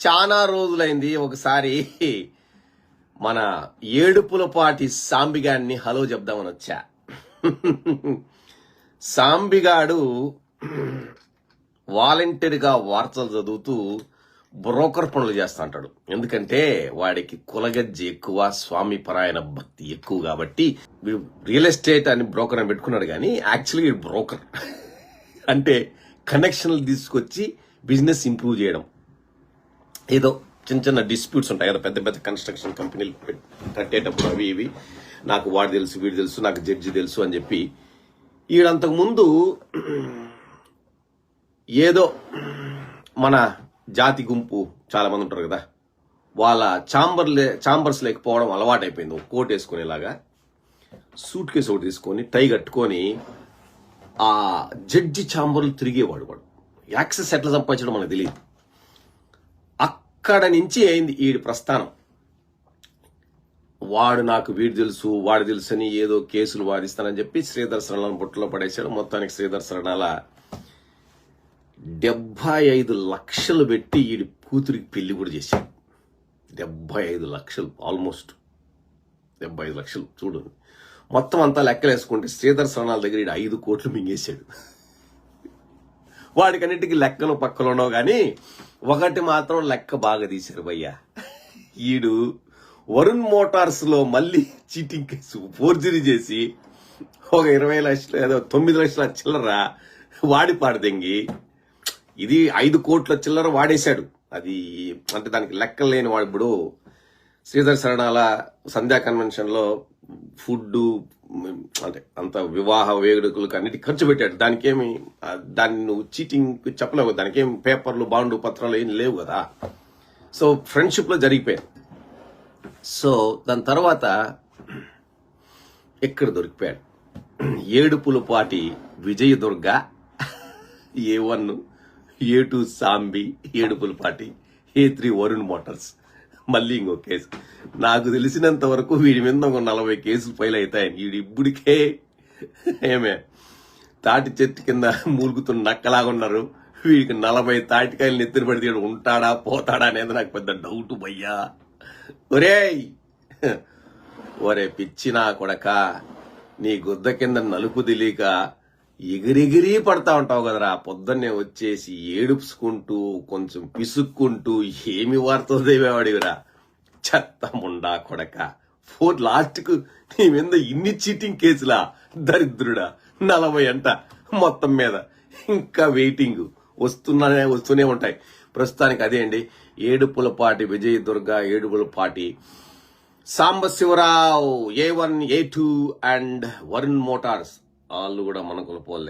చాలా రోజులైంది ఒకసారి మన ఏడుపులపాటి సాంబిగాడిని హలో చెప్దామని వచ్చా. సాంబిగాడు వాలంటీర్గా వార్తలు చదువుతూ బ్రోకర్ పనులు చేస్తా అంటాడు ఎందుకంటే వాడికి కులగజ్జి ఎక్కువ స్వామి పరాయణ భక్తి ఎక్కువ కాబట్టి రియల్ ఎస్టేట్ అని బ్రోకర్ అని పెట్టుకున్నాడు కానీ యాక్చువల్లీ బ్రోకర్. అంటే కనెక్షన్లు తీసుకొచ్చి బిజినెస్ ఇంప్రూవ్ చేయడం. ఏదో చిన్న చిన్న డిస్ప్యూట్స్ ఉంటాయి కదా పెద్ద పెద్ద కన్స్ట్రక్షన్ కంపెనీలు కట్టేటప్పుడు అవి ఇవి. నాకు వాడు తెలుసు వీడు తెలుసు నాకు జడ్జి తెలుసు అని చెప్పి ఈడంతకు ముందు ఏదో మన జాతి గుంపు చాలా మంది ఉంటారు కదా వాళ్ళ చాంబర్ చాంబర్స్ లేకపోవడం అలవాటైపోయింది. ఒక కోట్ వేసుకునేలాగా సూట్ కేసు ఒకటి తీసుకొని టై కట్టుకొని ఆ జడ్జి చాంబర్లు తిరిగేవాడు వాడు. యాక్సెస్ ఎట్లా సంపాదించడం మనకు తెలియదు. అక్కడ నుంచి అయింది ఈడి ప్రస్థానం. వాడు నాకు వీడు తెలుసు వాడు తెలుసు అని ఏదో కేసులు వాదిస్తానని చెప్పి శ్రీధర్ శరణాలను బుట్టలో పడేశాడు. మొత్తానికి శ్రీధర్ శరణాల డెబ్బై ఐదు లక్షలు పెట్టి ఈడి కూతురికి పెళ్ళి కూడా చేశాడు. డెబ్బై ఐదు లక్షలు ఆల్మోస్ట్ డెబ్బై ఐదు లక్షలు. చూడండి మొత్తం అంతా లెక్కలేసుకుంటే శ్రీధర్ శరణాల దగ్గర ఈడు ఐదు కోట్లు మింగేశాడు. వాడికన్నిటికీ లెక్కలు పక్కలోనో కానీ ఒకటి మాత్రం లెక్క బాగా తీశారు భయ్యా. ఈడు వరుణ్ మోటార్స్లో మళ్ళీ చీటింగ్ కేసు ఫోర్జరీ చేసి ఒక ఇరవై లక్షలు ఏదో తొమ్మిది లక్షల చిల్లర వాడి పాడదెంగి ఇది ఐదు కోట్ల చిల్లర వాడేశాడు. అది అంటే దానికి లెక్కలు లేని వాడు ఇప్పుడు శ్రీధర్ శరణాల సంధ్యా కన్వెన్షన్లో ఫుడ్ అంటే అంత వివాహ వేడుకలకు అన్నిటి ఖర్చు పెట్టాడు. దానికేమి ఏమి దాన్ని నువ్వు చీటింగ్ చెప్పలేవు. దానికేం పేపర్లు బాండు పత్రాలు ఏం లేవు కదా. సో ఫ్రెండ్షిప్లో సో దాని తర్వాత ఎక్కడ దొరికిపోయాడు? Edupulapati Vijaya Vijayadurga A one A two Sambi Edupulapati A three Varun Motors. మళ్ళీ ఇంకో కేసు. నాకు తెలిసినంత వరకు వీడి మీద ఒక నలభై కేసులు ఫైల్ అవుతాయని. వీడి ఇప్పుడికే ఏమే? తాటి చెట్టు కింద మూలుగుతున్న నక్కలాగా ఉన్నారు వీడికి నలభై తాటికాయలు నెత్తిన పడితే ఉంటాడా పోతాడా అనేది నాకు పెద్ద డౌట్ భయ్యా. ఒరేయ్! ఒరే పిచ్చినా కొడక నీ గుద్ద కింద నలుపు తెలియక ఎగిరెగిరి పడతా ఉంటావు కదరా. పొద్దున్నే వచ్చేసి ఏడుపుసుకుంటూ కొంచెం పిసుక్కుంటూ ఏమి వార్త దేవేవాడివిరా. చెత్త ముండా కొడక. ఫోర్ లాస్ట్కు నీ మీద ఇన్ని చీటింగ్ కేసులా. దరిద్రుడా. నలభై అంట మొత్తం మీద. ఇంకా వెయిటింగ్. వస్తున్నానే వస్తూనే ఉంటాయి. ప్రస్తుతానికి అదే అండి. Edupulapati Vijaya Durga Edupulapati Sambasivarao A one A two and Varun motors. వాళ్ళు కూడా మన కులపోలే